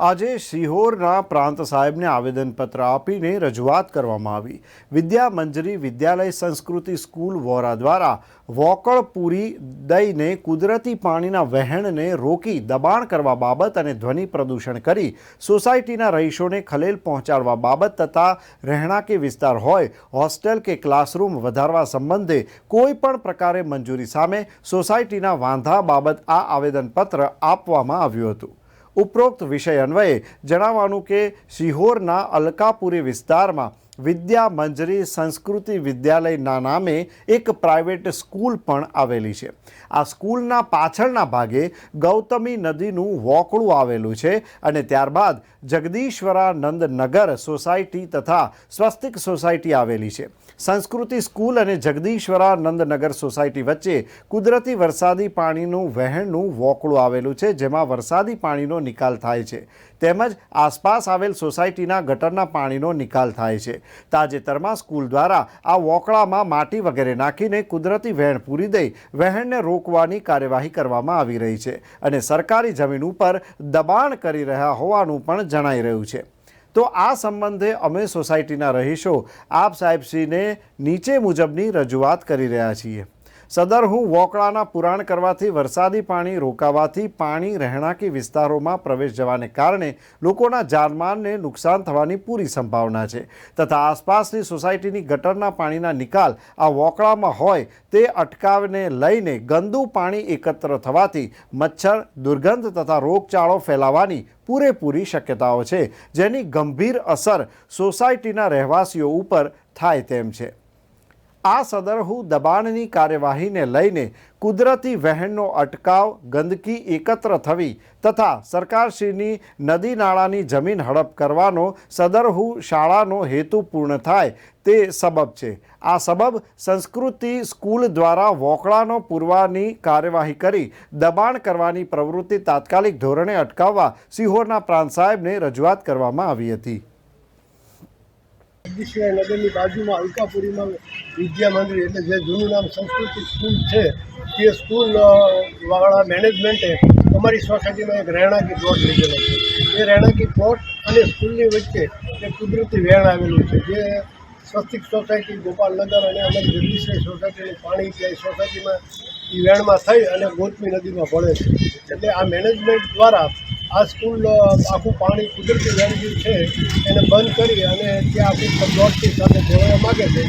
આજે સિહોરના પ્રાંત સાહેબને આવેદનપત્ર આપીને રજૂઆત કરવામાં આવી. વિદ્યા મંજરી વિદ્યાલય સંસ્કૃતિ સ્કૂલ વોરા દ્વારા વોકળ પૂરી દઈને કુદરતી પાણીના વહેણને રોકી દબાણ કરવા બાબત અને ધ્વનિ પ્રદૂષણ કરી સોસાયટીના રહીશોને ખલેલ પહોંચાડવા બાબત તથા રહેણાંકી વિસ્તાર હોય, હોસ્ટેલ કે ક્લાસરૂમ વધારવા સંબંધે કોઈ પણ પ્રકારે મંજૂરી સામે સોસાયટીના વાંધા બાબત આ આવેદનપત્ર આપવામાં આવ્યું હતું. ઉપરોક્ત વિષય અન્વયે જણાવવાનું કે સિહોરના અલકાપુરી વિસ્તારમાં વિદ્યા મંજરી સંસ્કૃતિ વિદ્યાલયના નામે એક પ્રાઇવેટ સ્કૂલ પણ આવેલી છે. આ સ્કૂલના પાછળના ભાગે ગૌતમી નદીનું વોકળું આવેલું છે અને ત્યારબાદ જગદીશ્વરાનંદ નગર સોસાયટી તથા સ્વસ્તિક સોસાયટી આવેલી છે. સંસ્કૃતિ સ્કૂલ અને જગદીશ્વરાનંદ નગર સોસાયટી વચ્ચે કુદરતી વરસાદી પાણીનું વહેણનું વોકળું આવેલું છે, જેમાં વરસાદી પાણીનો નિકાલ થાય છે. તેમજ આસપાસ આવેલ સોસાયટીના ગટરના પાણીનો નિકાલ થાય છે. તાજેતરમાં સ્કૂલ દ્વારા આ વોકળામાં માટી વગેરે નાખીને કુદરતી વહેણ પૂરી દઈ વહેણને રોકવાની કાર્યવાહી કરવામાં આવી રહી છે અને સરકારી જમીન ઉપર દબાણ કરી રહ્યા હોવાનું પણ જણાઈ રહ્યું છે. તો આ સંબંધે અમે સોસાયટીના રહીશો આપ સાહેબશ્રીને નીચે મુજબની રજૂઆત કરી રહ્યા છીએ. સદર હું વોકળાના પુરાણ કરવાથી વરસાદી પાણી રોકાવાથી પાણી રહેણાંકી વિસ્તારોમાં પ્રવેશ જવાને કારણે લોકોના જાનમાનને નુકસાન થવાની પૂરી સંભાવના છે. તથા આસપાસની સોસાયટીની ગટરના પાણીના નિકાલ આ વોકળામાં હોય તે અટકાવને લઈને ગંદુ પાણી એકત્ર થવાથી મચ્છર, દુર્ગંધ તથા રોગચાળો ફેલાવાની પૂરેપૂરી શક્યતાઓ છે, જેની ગંભીર અસર સોસાયટીના રહેવાસીઓ ઉપર થાય તેમ છે. આ સદરહુ દબાણની કાર્યવાહીને લઈને કુદરતી વહેણનો અટકાવ, ગંદકી એકત્ર થવી તથા સરકારશ્રીની નદી નાળાની જમીન હડપ કરવાનો સદરહુ શાળાનો હેતુ પૂર્ણ થાય તે સબબ છે. આ સબબ સંસ્કૃતિ સ્કૂલ દ્વારા વોકળાનો પૂરવાની કાર્યવાહી કરી દબાણ કરવાની પ્રવૃત્તિ તાત્કાલિક ધોરણે અટકાવવા સિહોરના પ્રાંત સાહેબને રજૂઆત કરવામાં આવી હતી. જગદીશભાઈ નગરની બાજુમાં અલકાપુરીમાં વિદ્યા મંદિર એટલે જે જૂનું નામ સંસ્કૃતિ સ્કૂલ છે, તે સ્કૂલ વાળા મેનેજમેન્ટે અમારી સોસાયટીમાં એક રહેણાંકી પ્લોટ લીધેલો છે. એ રહેણાંકી પ્લોટ અને સ્કૂલની વચ્ચે એક કુદરતી વેણ આવેલું છે, જે સ્વસ્તિક સોસાયટી, ગોપાલનગર અને અમારી જગદીશભાઈ સોસાયટીનું પાણી ત્યાં સોસાયટીમાં એ વેણમાં થઈ અને ગોતમી નદીમાં ભળે છે. એટલે આ મેનેજમેન્ટ દ્વારા આ સ્કૂલ આખું પાણી કુદરતી વેણગી છે એને બંધ કરી અને ત્યાં આખું સાથે જોડવા માગે છે.